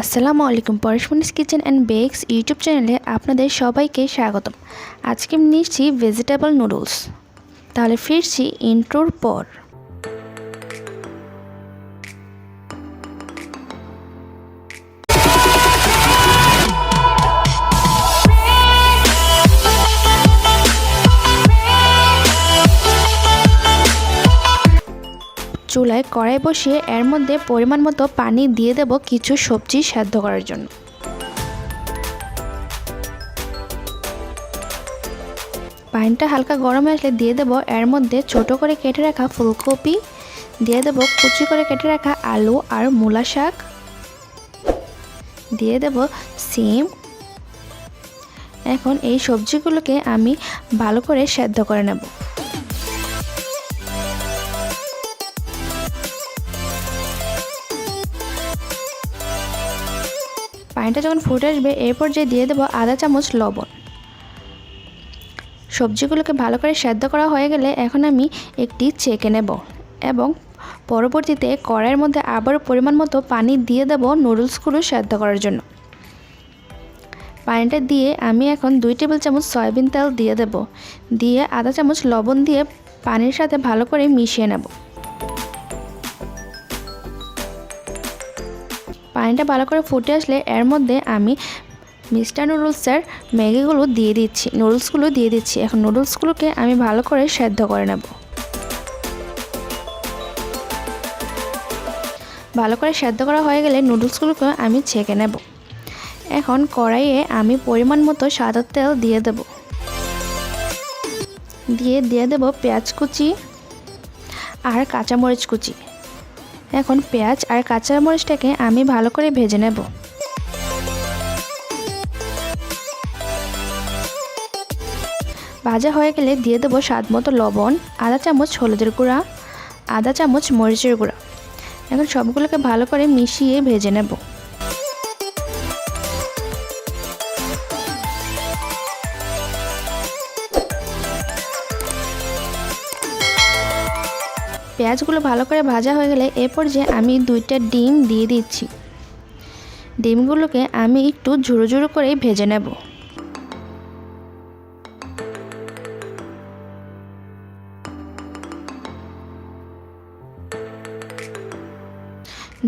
আসসালামু আলাইকুম পরশমনিস কিচেন অ্যান্ড বেকস ইউটিউব চ্যানেলে আপনাদের সবাইকে স্বাগতম। আজকে আমি নিচ্ছি ভেজিটেবল নুডলস। তাহলে ফিরছি ইন্ট্রোর পর। চুলায় কড়াই বসিয়ে এর মধ্যে পরিমাণ মতো পানি দিয়ে দেব কিছু সবজি সেদ্ধ করার জন্য। পানিটা হালকা গরমে আসলে দিয়ে দেব। এর মধ্যে ছোট করে কেটে রাখা ফুলকপি, দিয়ে দেব কুচি করে কেটে রাখা আলু আর মূলা শাক, দিয়ে দেব সিম। এখন এই সবজিগুলোকে আমি ভালো করে সেদ্ধ করে নেব। পানিটা যখন ফুটে আসবে, এরপর যে দিয়ে দেবো আধা চামচ লবণ। সবজিগুলোকে ভালো করে সেদ্ধ করা হয়ে গেলে এখন আমি একটি চেকে নেব এবং পরবর্তীতে কড়াইয়ের মধ্যে আবার পরিমাণ মতো পানি দিয়ে দেব নুডলসগুলো সেদ্ধ করার জন্য। পানিটা দিয়ে আমি এখন দুই টেবিল চামচ সয়াবিন তেল দিয়ে দেব। দিয়ে আধা চামচ লবণ দিয়ে পানির সাথে ভালো করে মিশিয়ে নেব। পানিটা ভালো করে ফুটে আসলে এর মধ্যে আমি মিস্টার নুডলসের ম্যাগিগুলো দিয়ে দিচ্ছি, নুডলসগুলো দিয়ে দিচ্ছি। এখন নুডলসগুলোকে আমি ভালো করে সেদ্ধ করে নেব। ভালো করে সেদ্ধ করা হয়ে গেলে নুডলসগুলোকে আমি ছেঁকে নেব। এখন কড়াইয়ে আমি পরিমাণ মতো সাদা তেল দিয়ে দেব। দিয়ে দিয়ে দেব পেঁয়াজ কুচি আর কাঁচামরিচ কুচি। এখন পেঁয়াজ আর কাঁচামরিচটাকে আমি ভালো করে ভেজে নেব। ভাজা হয়ে গেলে দিয়ে দেবো স্বাদ মতো লবণ আধা চামচ হলুদের গুঁড়া আধা চামচ মরিচের গুঁড়া। এখন সবগুলোকে ভালো করে মিশিয়ে ভেজে নেব। পেঁয়াজগুলো ভালো করে ভাজা হয়ে গেলে এরপর যে আমি দুইটা ডিম দিয়ে দিচ্ছি। ডিমগুলোকে আমি একটু ঝুড়ো ঝুড়ো করে ভেজে নেব।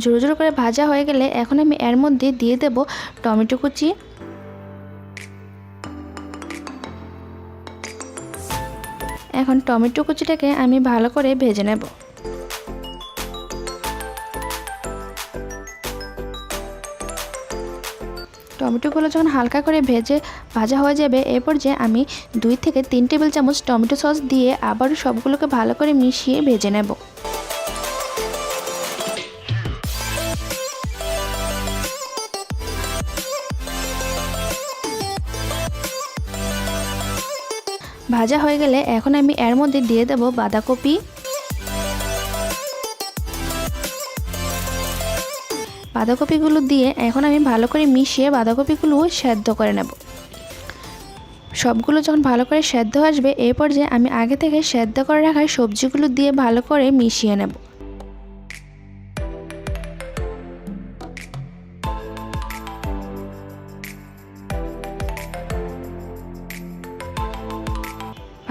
ঝুড়ো ঝুড়ো করে ভাজা হয়ে গেলে এখন আমি এর মধ্যে দিয়ে দেব টমেটো কুচি এখন টমেটো কুচিটাকে আমি ভালো করে ভেজে নেব। টমেটোগুলো যখন হালকা করে ভেজে ভাজা হয়ে যাবে, এরপর যে আমি দুই থেকে তিন টেবিল চামচ টমেটো সস দিয়ে আবার সবগুলোকে ভালো করে মিশিয়ে ভেজে নেব। ভাজা হয়ে গেলে এখন আমি এর মধ্যে দিয়ে দেব বাঁধাকপি। বাঁধাকপিগুলো দিয়ে এখন আমি ভালো করে মিশিয়ে বাঁধাকপিগুলো সেদ্ধ করে নেব। সবগুলো যখন ভালো করে সেদ্ধ আসবে এই পর্যায়ে আমি আগে থেকে সেদ্ধ করে রাখা সবজিগুলো দিয়ে ভালো করে মিশিয়ে নেব।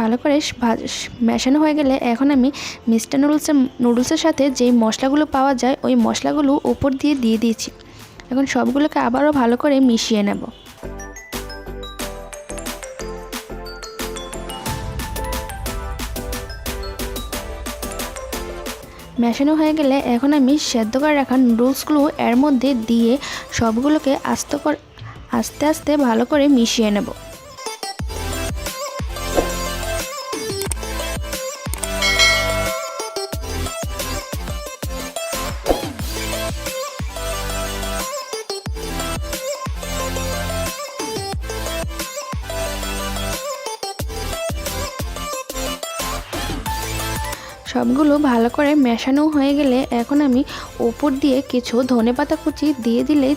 ভালো করে মেশানো হয়ে গেলে এখন আমি মিস্টার নুডলসের নুডলসের সাথে যেই মশলাগুলো পাওয়া যায়, ওই মশলাগুলো উপর দিয়ে দিয়ে দিয়েছি। এখন সবগুলোকে আবারও ভালো করে মিশিয়ে নেব। মেশানো হয়ে গেলে এখন আমি সেদ্ধ করে রাখা নুডলসগুলো এর মধ্যে দিয়ে সবগুলোকে আস্ত করে আস্তে আস্তে ভালো করে মিশিয়ে নেব। সবগুলো ভালো করে মেশানো হয়ে গেলে এখন আমি ওপর দিয়ে কিছু ধনে পাতা কুচি দিয়ে দিলেই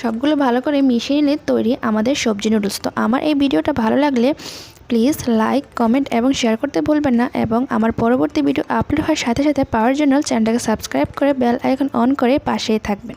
সবগুলো ভালো করে মিশিয়ে নিলে তৈরি আমাদের সবজি নুডলস তো আমার এই ভিডিওটা ভালো লাগলে প্লিজ লাইক কমেন্ট এবং শেয়ার করতে ভুলবেন না এবং আমার পরবর্তী ভিডিও আপলোড হওয়ার সাথে সাথে পাওয়ার জন্য চ্যানেলটাকে সাবস্ক্রাইব করে বেল আইকন অন করে পাশেই থাকবেন।